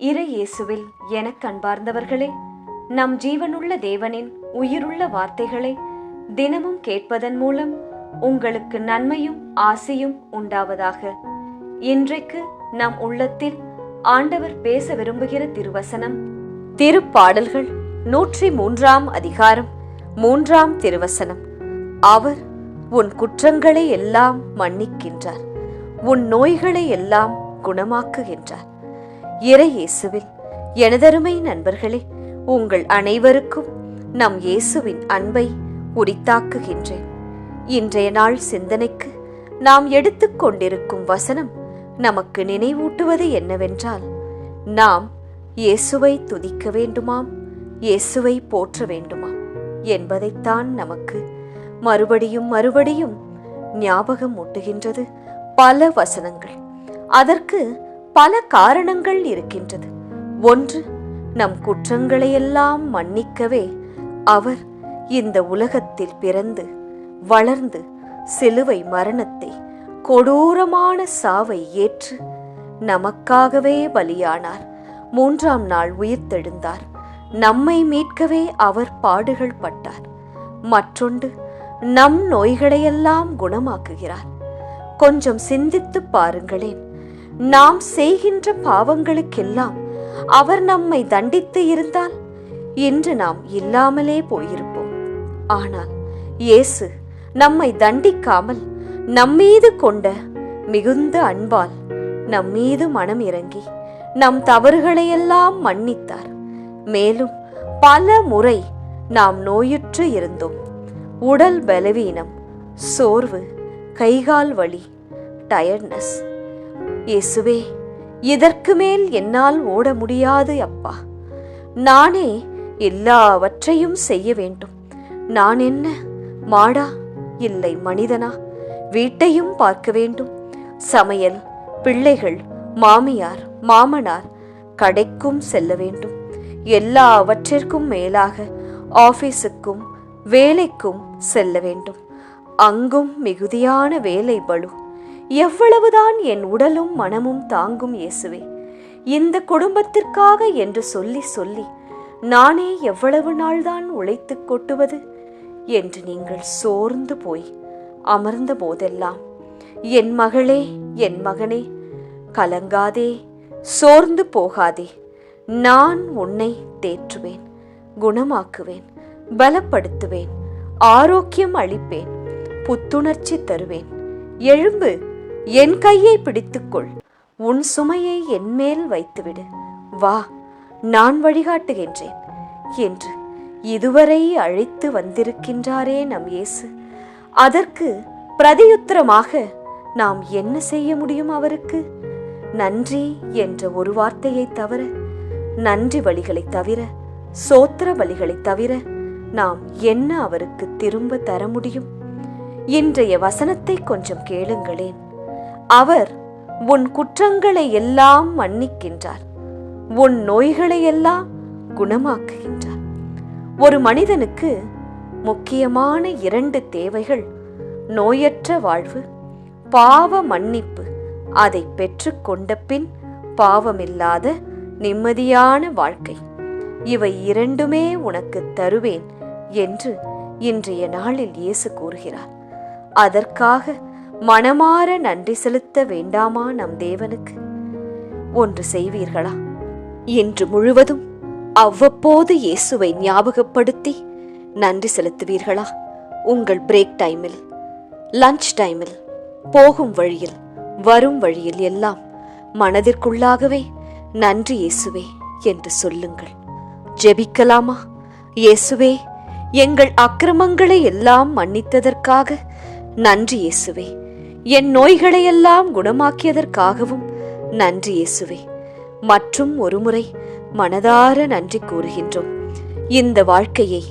இறை இயேசுவில் எனக் கண்பார்ந்தவர்களே நம் ஜீவனுள்ள தேவனின் உயிருள்ள வார்த்தைகளை தினமும் கேட்பதன் மூலம் உங்களுக்கு நன்மையும் ஆசையும் உண்டாவதாக. இன்றைக்கு நம் உள்ளத்தில் ஆண்டவர் பேச விரும்புகிற திருவசனம் திருப்பாடல்கள் நூற்றி மூன்றாம் அதிகாரம் மூன்றாம் திருவசனம். அவர் உன் குற்றங்களை எல்லாம் மன்னிக்கின்றார் உன் நோய்களை எல்லாம் குணமாக்குகின்றார். இறையேசுவில் எனதருமை நண்பர்களே உங்கள் அனைவருக்கும் நம் இயேசுவின் அன்பை உரித்தாக்குகின்றேன். இன்றைய நாள் சிந்தனைக்கு நாம் எடுத்துக்கொண்டிருக்கும் வசனம் நமக்கு நினைவூட்டுவது என்னவென்றால் நாம் இயேசுவை துதிக்க வேண்டுமாம் இயேசுவை போற்ற வேண்டுமாம் என்பதைத்தான் நமக்கு மறுபடியும் மறுபடியும் ஞாபகம் ஊட்டுகின்றது பல வசனங்கள். அதற்கு பல காரணங்கள் இருக்கின்றது. ஒன்று நம் குற்றங்களையெல்லாம் மன்னிக்கவே அவர் இந்த உலகத்தில் பிறந்து வளர்ந்து சிலுவை மரணத்தை கொடூரமான சாவை ஏற்று நமக்காகவே பலியானார். மூன்றாம் நாள் உயிர்த்தெழுந்தார். நம்மை மீட்கவே அவர் பாடுகள் பட்டார். மற்றொன்று நம் நோய்களையெல்லாம் குணமாக்குகிறார். கொஞ்சம் சிந்தித்து பாருங்களேன். நாம் செய்கின்ற பாவங்களுக்கெல்லாம் அவர் நம்மை தண்டித்து இருந்தால் இன்று நாம் இல்லாமலே போயிருப்போம். ஆனால் இயேசு நம்மை தண்டிக்காமல் நம்மீது கொண்ட மிகுந்த அன்பால் நம்மீது மனம் இறங்கி நம் தவறுகளையெல்லாம் மன்னித்தார். மேலும் பல முறை நாம் நோயுற்று இருந்தோம். உடல் பலவீனம் சோர்வு கைகால் வலி டயர்ட்னஸ் இயேசுவே இதற்கு மேல் என்னால் ஓட முடியாது அப்பா. நானே எல்லாவற்றையும் செய்ய வேண்டும். நான் என்ன? மாடா? இல்லை மனிதனா? வீட்டையும் பார்க்க வேண்டும். சமையல் பிள்ளைகள் மாமியார் மாமனார் கடைக்கும் செல்ல வேண்டும். எல்லாவற்றிற்கும் மேலாக ஆபீஸுக்கும் வேலைக்கும் செல்ல வேண்டும். அங்கும் மிகுதியான வேலை பலு எவ்வளவுதான் என் உடலும் மனமும் தாங்கும் இயேசுவே. இந்த குடும்பத்திற்காக என்று சொல்லி சொல்லி நானே எவ்வளவு நாள்தான் உழைத்துக் கொட்டுவது என்று நீங்கள் சோர்ந்து போய் அமர்ந்த போதெல்லாம் என் மகளே என் மகனே கலங்காதே சோர்ந்து போகாதே நான் உன்னை தேற்றுவேன் குணமாக்குவேன் பலப்படுத்துவேன் ஆரோக்கியம் அளிப்பேன் புத்துணர்ச்சி தருவேன். எழும்பு என் கையை பிடித்துக்கொள். உன் சுமையை என் மேல் வைத்துவிடு. வா நான் வழிகாட்டுகின்றேன் என்று இதுவரை அழைத்து வந்திருக்கின்றாரே நம் இயேசு. அதற்கு பிரதியுத்தரமாக நாம் என்ன செய்ய முடியும் அவருக்கு? நன்றி என்ற ஒரு வார்த்தையை தவிர நன்றி வழிகளை தவிர சோத்திர வழிகளை தவிர நாம் என்ன அவருக்கு திரும்ப தர முடியும்? இன்றைய வசனத்தை கொஞ்சம் கேளுங்களேன். அவர் உன் குற்றங்களை எல்லாம் மன்னிக்கின்றார். உன் நோய்களை எல்லாம் குணமாக்குகின்றார். ஒரு மனிதனுக்கு முக்கியமான இரண்டு தேவைகள் நோயற்ற வாழ்வு பாவ மன்னிப்பு. அதை பெற்றுக்கொண்ட பின் பாவமில்லாத நிம்மதியான வாழ்க்கை. இவை இரண்டுமே உனக்கு தருவேன் என்று இன்றைய நாளில் இயேசு கூறுகிறார். அதற்காக மனமாற நன்றி செலுத்த வேண்டாமா நம் தேவனுக்கு? ஒன்று செய்வீர்களா? என்று முழுவதும் அவ்வப்போது இயேசுவை ஞாபகப்படுத்தி நன்றி செலுத்துவீர்களா? உங்கள் பிரேக் டைமில் லஞ்ச் டைமில் போகும் வழியில் வரும் வழியில் எல்லாம் மனதிற்குள்ளாகவே நன்றி இயேசுவே என்று சொல்லுங்கள். ஜெபிக்கலாமா? இயேசுவே எங்கள் அக்கிரமங்களை எல்லாம் மன்னித்ததற்காக நன்றி இயேசுவே. என் நோய்களையெல்லாம் குணமாக்கியதற்காகவும் நன்றி இயேசுவே. மற்றும் ஒருமுறை மனதார நன்றி கூறுகின்றோம். இந்த வாழ்க்கையை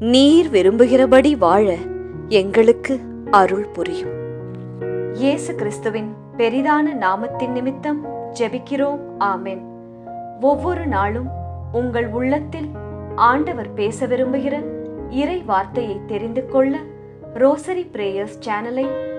நீர் விரும்புகிறபடி வாழ எங்களுக்கு அருள் புரியும். இயேசு கிறிஸ்துவின் பெரிதான நாமத்தின் நிமித்தம் ஜெபிக்கிறோம். ஆமென். ஒவ்வொரு நாளும் உங்கள் உள்ளத்தில் ஆண்டவர் பேச விரும்புகிற இறை வார்த்தையை தெரிந்து கொள்ள ரோசரி பிரேயர்ஸ் சேனலை